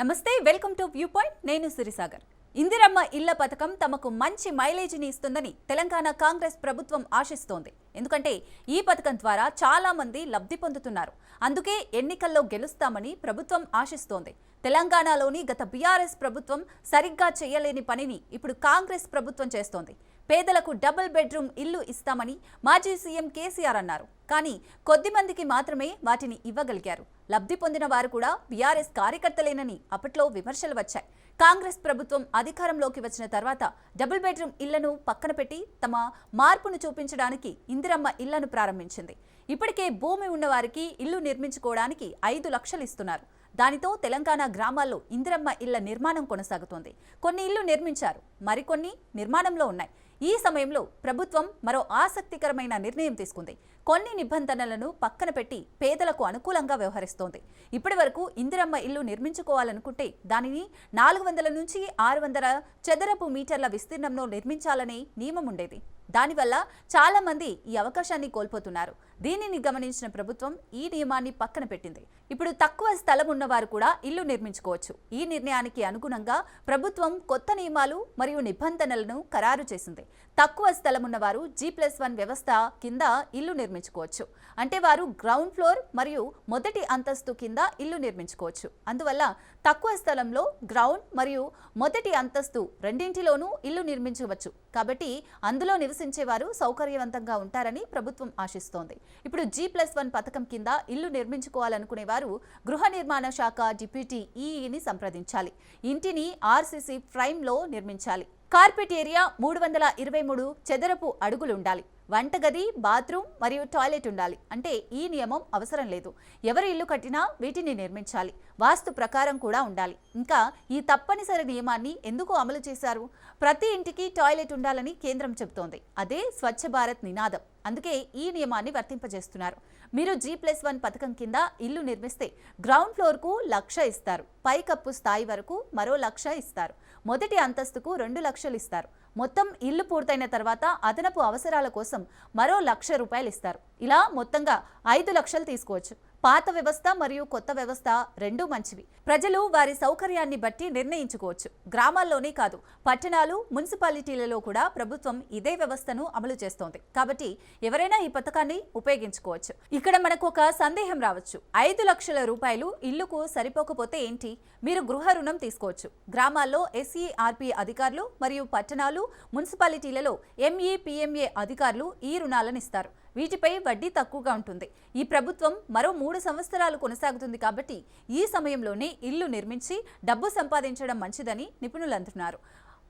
నమస్తే welcome to view point. నేను సిరిసాగర్. ఇందిరమ్మ ఇళ్ళ పథకం తమకు మంచి మైలేజీని ఇస్తుందని తెలంగాణ కాంగ్రెస్ ప్రభుత్వం ఆశిస్తోంది. ఎందుకంటే ఈ పథకం ద్వారా చాలా మంది లబ్ధి పొందుతున్నారు. అందుకే ఎన్నికల్లో గెలుస్తామని ప్రభుత్వం ఆశిస్తోంది. తెలంగాణలోని గత బీఆర్ఎస్ ప్రభుత్వం సరిగ్గా చేయలేని పనిని ఇప్పుడు కాంగ్రెస్ ప్రభుత్వం చేస్తోంది. పేదలకు డబుల్ బెడ్రూమ్ ఇల్లు ఇస్తామని మాజీ సీఎం కేసీఆర్ అన్నారు. కానీ కొద్ది మందికి మాత్రమే వాటిని ఇవ్వగలిగారు. లబ్ధి పొందిన వారు కూడా బీఆర్ఎస్ కార్యకర్తలేనని అప్పట్లో విమర్శలు వచ్చాయి. కాంగ్రెస్ ప్రభుత్వం అధికారంలోకి వచ్చిన తర్వాత డబుల్ బెడ్రూమ్ ఇళ్ళను పక్కన పెట్టి తమ మార్పును చూపించడానికి ఇందిరమ్మ ఇళ్ళను ప్రారంభించింది. ఇప్పటికే భూమి ఉన్నవారికి ఇల్లు నిర్మించుకోవడానికి ఐదు లక్షలు ఇస్తున్నారు. దానితో తెలంగాణ గ్రామాల్లో ఇందిరమ్మ ఇళ్ళ నిర్మాణం కొనసాగుతోంది. కొన్ని ఇళ్ళు నిర్మించారు. మరికొన్ని నిర్మాణంలో ఉన్నాయి. ఈ సమయంలో ప్రభుత్వం మరో ఆసక్తికరమైన నిర్ణయం తీసుకుంది. కొన్ని నిబంధనలను పక్కన పెట్టి పేదలకు అనుకూలంగా వ్యవహరిస్తోంది. ఇప్పటి వరకు ఇందిరమ్మ ఇల్లు నిర్మించుకోవాలనుకుంటే దానిని నాలుగు వందల నుంచి ఆరు వందల చదరపు మీటర్ల విస్తీర్ణంలో నిర్మించాలనే నియమం ఉండేది. దానివల్ల చాలామంది ఈ అవకాశాన్ని కోల్పోతున్నారు. దీనిని గమనించిన ప్రభుత్వం ఈ నియమాన్ని పక్కన పెట్టింది. ఇప్పుడు తక్కువ స్థలం ఉన్నవారు కూడా ఇల్లు నిర్మించుకోవచ్చు. ఈ నిర్ణయానికి అనుగుణంగా ప్రభుత్వం కొత్త నియమాలు మరియు నిబంధనలను ఖరారు చేసింది. తక్కువ స్థలం ఉన్నవారు జీ ప్లస్ వన్ వ్యవస్థ కింద ఇల్లు నిర్మించుకోవచ్చు. అంటే వారు గ్రౌండ్ ఫ్లోర్ మరియు మొదటి అంతస్తు కింద ఇల్లు నిర్మించుకోవచ్చు. అందువల్ల తక్కువ స్థలంలో గ్రౌండ్ మరియు మొదటి అంతస్తు రెండింటిలోనూ ఇల్లు నిర్మించవచ్చు. కాబట్టి అందులో నివసించేవారు సౌకర్యవంతంగా ఉంటారని ప్రభుత్వం ఆశిస్తోంది. ఇప్పుడు జీ ప్లస్ వన్ పథకం కింద ఇల్లు నిర్మించుకోవాలనుకునే వారు గృహ నిర్మాణ శాఖ డిప్యూటీ ఈఈని సంప్రదించాలి. ఇంటిని ఆర్సీసీ ఫ్రైమ్లో నిర్మించాలి. కార్పెట్ ఏరియా మూడు వందల ఇరవై మూడు చదరపు అడుగులు ఉండాలి. వంటగది బాత్రూమ్ మరియు టాయిలెట్ ఉండాలి. అంటే ఈ నియమం అవసరం లేదు. ఎవరు ఇల్లు కట్టినా వీటిని నిర్మించాలి. వాస్తు ప్రకారం కూడా ఉండాలి. ఇంకా ఈ తప్పనిసరి నియమాన్ని ఎందుకు అమలు చేశారు? ప్రతి ఇంటికి టాయిలెట్ ఉండాలని కేంద్రం చెబుతోంది. అదే స్వచ్ఛ భారత్ నినాదం. అందుకే ఈ నియమాన్ని వర్తింపజేస్తున్నారు. మీరు జీ ప్లస్ వన్ పథకం కింద ఇల్లు నిర్మిస్తే గ్రౌండ్ ఫ్లోర్కు లక్ష ఇస్తారు. పైకప్పు స్థాయి వరకు మరో లక్ష ఇస్తారు. మొదటి అంతస్తుకు రెండు లక్షలు ఇస్తారు. మొత్తం ఇల్లు పూర్తయిన తర్వాత అదనపు అవసరాల కోసం మరో లక్ష రూపాయలు ఇస్తారు. ఇలా మొత్తంగా ఐదు లక్షలు తీసుకోవచ్చు. పాత వ్యవస్థ మరియు కొత్త వ్యవస్థ రెండూ మంచివి. ప్రజలు వారి సౌకర్యాన్ని బట్టి నిర్ణయించుకోవచ్చు. గ్రామాల్లోనే కాదు పట్టణాలు మున్సిపాలిటీలలో కూడా ప్రభుత్వం ఇదే వ్యవస్థను అమలు చేస్తోంది. కాబట్టి ఎవరైనా ఈ పథకాన్ని ఉపయోగించుకోవచ్చు. ఇక్కడ మనకు ఒక సందేహం రావచ్చు. ఐదు లక్షల రూపాయలు ఇల్లుకు సరిపోకపోతే ఏంటి? మీరు గృహ రుణం తీసుకోవచ్చు. గ్రామాల్లో ఎస్ఈఆర్పి అధికారులు మరియు పట్టణాలు మున్సిపాలిటీలలో ఎంఈ పిఎంఏ అధికారులు ఈ రుణాలను ఇస్తారు. వీటిపై వడ్డీ తక్కువగా ఉంటుంది. ఈ ప్రభుత్వం మరో మూడు సంవత్సరాలు కొనసాగుతుంది కాబట్టి ఈ సమయంలోనే ఇల్లు నిర్మించి డబ్బు సంపాదించడం మంచిదని నిపుణులు అంటున్నారు.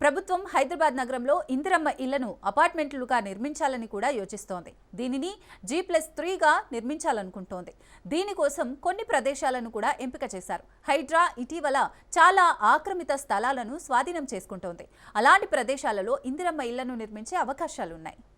ప్రభుత్వం హైదరాబాద్ నగరంలో ఇందిరమ్మ ఇళ్ళను అపార్ట్మెంట్లుగా నిర్మించాలని కూడా యోచిస్తోంది. దీనిని జీ ప్లస్ త్రీగా నిర్మించాలనుకుంటోంది. దీనికోసం కొన్ని ప్రదేశాలను కూడా ఎంపిక చేశారు. హైడ్రా ఇటీవల చాలా ఆక్రమిత స్థలాలను స్వాధీనం చేసుకుంటోంది. అలాంటి ప్రదేశాలలో ఇందిరమ్మ ఇళ్ళను నిర్మించే అవకాశాలున్నాయి.